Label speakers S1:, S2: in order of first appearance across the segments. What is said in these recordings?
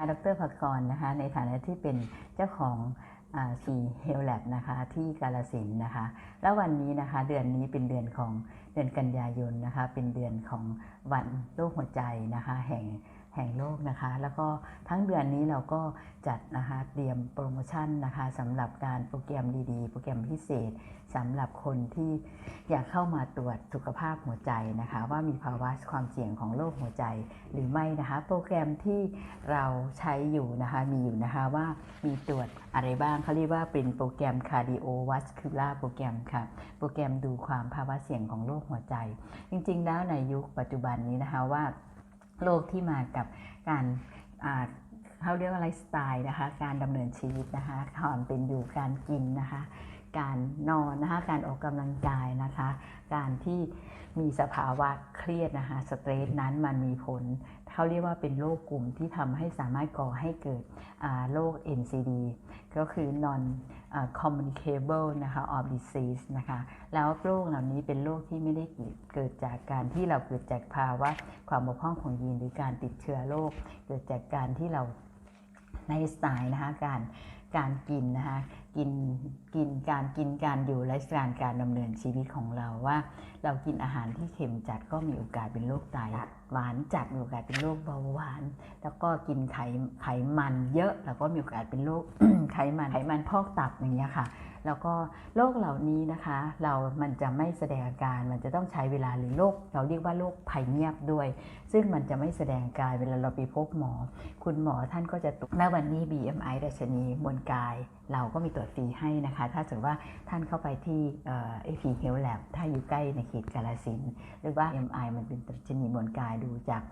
S1: ค่ะดรภกรนะคะ ในฐานะที่เป็นเจ้าของซีเฮลแลบนะคะ ที่กาลสินนะคะ แล้ววันนี้นะคะ เดือนนี้เป็นเดือนของเดือนกันยายนนะคะ เป็นเดือนของวันโรคหัวใจนะคะ แห่ง แห่งโลกนะคะ แล้วก็ทั้งเดือนนี้เราก็จัดนะคะเตรียมโปรโมชั่นนะคะสำหรับการโปรแกรมดีๆ โปรแกรมพิเศษสำหรับคนที่อยากเข้ามาตรวจสุขภาพหัวใจนะคะ ว่ามีภาวะความเสี่ยงของโรคหัวใจหรือไม่นะคะ โปรแกรมที่เราใช้อยู่นะคะมีอยู่นะคะว่ามีตรวจอะไรบ้างเขาเรียกว่าเป็นโปรแกรม cardiovascular โปรแกรมค่ะ โปรแกรมดูความภาวะเสี่ยงของโรคหัวใจ จริงๆ แล้วในยุคปัจจุบันนี้นะคะว่า โรคที่มากับการเขาเรียกว่าไลฟ์สไตล์นะคะ การดำเนินชีวิตนะคะความเป็นอยู่การกินนะคะ การนอนนะคะ การออกกำลังกายนะคะ การที่มีสภาวะเครียดนะคะ สเตรสนั้นมันมีผล เขาเรียกว่าเป็นโรคกลุ่มที่ทำให้สามารถก่อให้เกิดโรค NCD ก็คือ non communicable นะคะ of disease นะคะแล้วโรคเหล่านี้เป็นโรคที่ไม่ได้เกิดจากการที่เราเกิดจากภาวะความบกพร่องของยีนหรือการติดเชื้อโรคเกิดจากการที่เราในสไตล์นะคะการการกินนะคะกินกินการกินการอยู่ไลฟ์สไตล์การดำเนินชีวิตของเราว่า เรากินอาหารที่เค็มจัดก็มีโอกาสเป็นโรคไตหวานจัดมีโอกาสเป็นโรคเบาหวาน แล้วก็กินไขไขมันเยอะเราก็มีโอกาสเป็นโรคไขมันไขมันพอกตับอย่างเงี้ยค่ะ แล้วก็โรคเหล่านี้นะคะ เรามันจะไม่แสดงอาการมันจะต้องใช้เวลาหรือโรคเราเรียกว่าโรคภัยเงียบด้วย ซึ่งมันจะไม่แสดงอาการเวลาเราไปพบหมอ คุณหมอท่านก็จะตรวจณวันนี้ BMI ดัชนีมวลกาย เราก็มีตรวจฟรีให้นะคะ ถ้าสมมติว่าท่านเข้าไปที่เอ่อ AP Health Lab ถ้าอยู่ใกล้ในเขตกาลสินหรือว่า MI มันเป็นดัชนีมวลกายดูจาก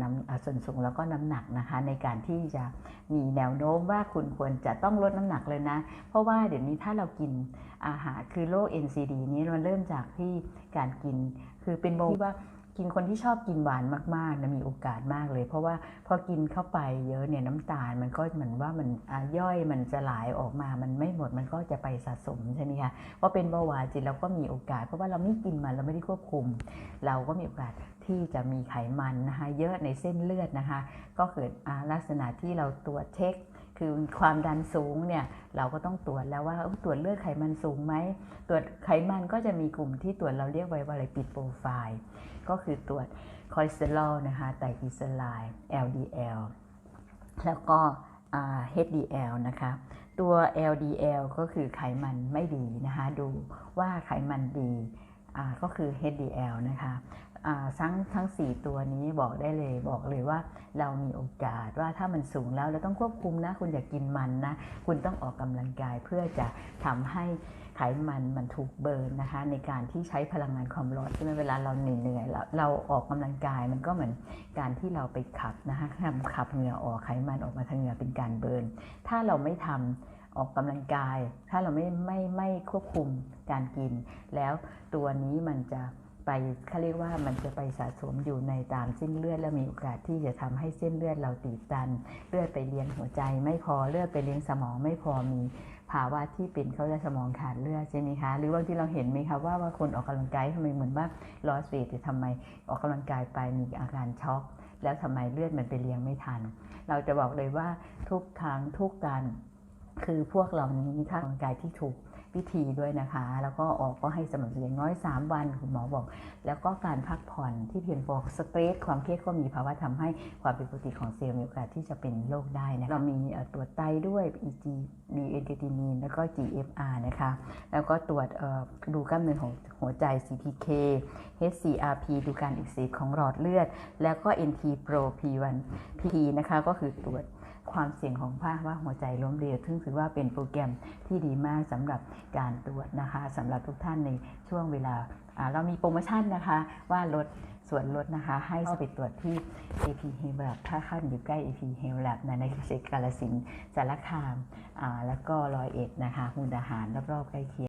S1: น้ำส่วนสูงแล้วก็น้ำหนักนะคะ ในการที่จะมีแนวโน้มว่าคุณควรจะต้องลดน้ำหนักเลยนะ เพราะว่าเดี๋ยวนี้ถ้าเรากินอาหารคือโรค NCD นี้มันเริ่มจากที่การกินคือเป็นโบที่ว่า กินคนที่ชอบกินหวานมากๆนะมีโอกาสมากเลย เพราะว่าพอกินเข้าไปเยอะเนี่ยน้ำตาลมันก็เหมือนว่ามันย่อยมันจะหลายออกมา มันไม่หมดมันก็จะไปสะสมใช่ไหมคะพอเป็นเบาหวานจิตเราก็มีโอกาส เพราะว่าเราไม่กินมันเราไม่ได้ควบคุม เราก็มีโอกาสที่จะมีไขมันนะคะเยอะในเส้นเลือดนะคะ ก็เกิดอ่าลักษณะที่เราตรวจเช็ค คือความดันสูงเนี่ยเราก็ต้องตรวจแล้วว่าตรวจเลือดไขมันสูงไหมตรวจไขมันก็จะมีกลุ่มที่ตรวจเราเรียกไว้ว่าอะไรปิดโปรไฟล์ก็คือตรวจคอเลสเตอรอลนะคะไตรกลีเซอไรด์ LDL แล้วก็ HDL นะคะตัว LDL ก็คือไขมันไม่ดีนะคะดูว่าไขมันดีก็คือ HDL นะคะ ทั้งทั้ง 4 ตัวนี้บอกได้เลยบอกเลยว่าเรามีโอกาสว่าถ้ามันสูงแล้วเราต้องควบคุมนะ คุณอย่ากกินมันนะ คุณต้องออกกำลังกายเพื่อจะทำให้ไขมันมันถูกเบิร์นนะคะ ในการที่ใช้พลังงานความร้อนใช่ไหมเวลาเราเหนื่อยๆเราเราออกกำลังกายมันก็เหมือนการที่เราไปขับนะคะทำขับเหงื่อออกไขมันออกมาทางเหงื่อเป็นการเบิร์นถ้าเราไม่ทำออกกำลังกาย ถ้าเราไม่ไม่ไม่ควบคุมการกิน แล้วตัวนี้มันจะ ไปเขาเรียกว่ามันจะไปสะสมอยู่ในตามเส้นเลือดและมีโอกาสที่จะทำให้เส้นเลือดเราตีบตัน เลือดไปเลี้ยงหัวใจไม่พอเลือดไปเลี้ยงสมองไม่พอมีภาวะที่เป็นเขาเรียกสมองขาดเลือดใช่ไหมคะ หรือบางที่เราเห็นไหมคะว่าว่าคนออกกำลังกายทำไมเหมือนว่าลอสเวทแต่ทำไมออกกำลังกายไปมีอาการช็อก แล้วทำไมเลือดมันไปเลี้ยงไม่ทัน เราจะบอกเลยว่าทุกครั้งทุกการคือพวกเหล่านี้ถ้าออกกำลังกายที่ถูก วิธีด้วยนะคะ แล้วก็ออกก็ให้สม่ำเสมอย่างน้อย 3 วันคุณหมอบอก แล้วก็การพักผ่อนที่เพียงพอสเตรสความเครียดก็มีภาวะทำให้ความผิดปกติของเซลล์มีโอกาสที่จะเป็นโรคได้นะเรามีตรวจไตด้วย EG มีเอนเกตินีนแล้วก็ GFR นะคะ แล้วก็ตรวจดูกล้ามเนื้อของหัวใจ CPK HCRP ดูการอักเสบของหลอดเลือด แล้วก็ NT Pro P1 P นะคะก็คือตรวจ ความเสี่ยงของภาวะหัวใจล้มเหลวซึ่งถือว่าเป็นโปรแกรมที่ดีมากสำหรับการตรวจนะคะสำหรับทุกท่านในช่วงเวลาเรามีโปรโมชั่นนะคะว่าลดส่วนลดนะคะ ให้ไปตรวจที่ AP Health Lab ถ้าท่านอยู่ใกล้ AP Health Lab นะในเขตกาลสินสารคาม แล้วก็ร้อยเอ็ดนะคะมุกดาหารรอบๆใกล้เคียง